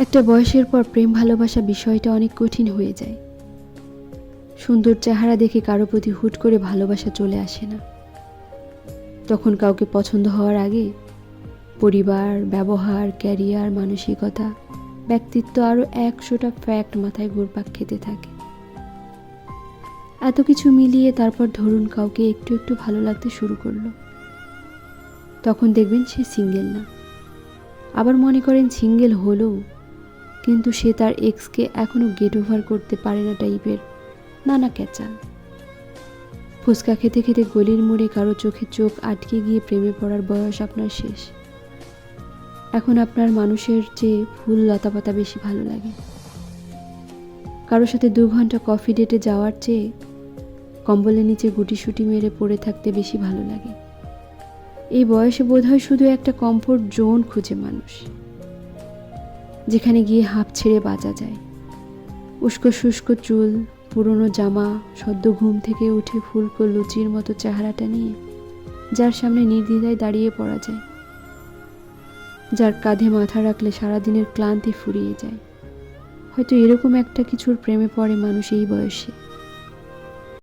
একটা বয়সের পর প্রেম ভালোবাসা বিষয়টা অনেক কঠিন হয়ে যায়। সুন্দর চেহারা দেখে কারও প্রতি হুট করে ভালোবাসা চলে আসে না। তখন কাউকে পছন্দ হওয়ার আগে পরিবার, ব্যবহার, ক্যারিয়ার, মানসিকতা, ব্যক্তিত্ব আরও একশোটা ফ্যাক্ট মাথায় ঘুরপাক খেতে থাকে। এত কিছু মিলিয়ে তারপর ধরুন কাউকে একটু একটু ভালো লাগতে শুরু করল। তখন দেখবেন সে সিঙ্গেল না। আবার মনে করেন সিঙ্গেল হলেও কিন্তু সে তার এক্সকে এখনও গেট ওভার করতে পারে না টাইপের। নানা ক্যাচাল। ফুচকা খেতে খেতে গলির মোড়ে কারও চোখে চোখ আটকে গিয়ে প্রেমে পড়ার বয়স আপনার শেষ। এখন আপনার মানুষের চেয়ে ফুল লতাপাতা বেশি ভালো লাগে। কারোর সাথে দু ঘণ্টা কফি ডেটে যাওয়ার চেয়ে কম্বলের নিচে গুটিসুটি মেরে পড়ে থাকতে বেশি ভালো লাগে। এই বয়সে বোধহয় শুধু একটা কমফোর্ট জোন খুঁজে মানুষ। যেখানে গিয়ে হাঁপ ছেড়ে বাজা যায়। উস্কো শুষ্ক চুল, পুরনো জামা, সদ্য ঘুম থেকে উঠে ফুলকো লুচির মতো চেহারাটা নিয়ে যার সামনে নির্দ্বিধায় দাঁড়িয়ে পড়া যায়। যার কাঁধে মাথা রাখলে সারাদিনের ক্লান্তি ফুরিয়ে যায়। হয়তো এরকম একটা কিছুর প্রেমে পড়ে মানুষ এই বয়সে।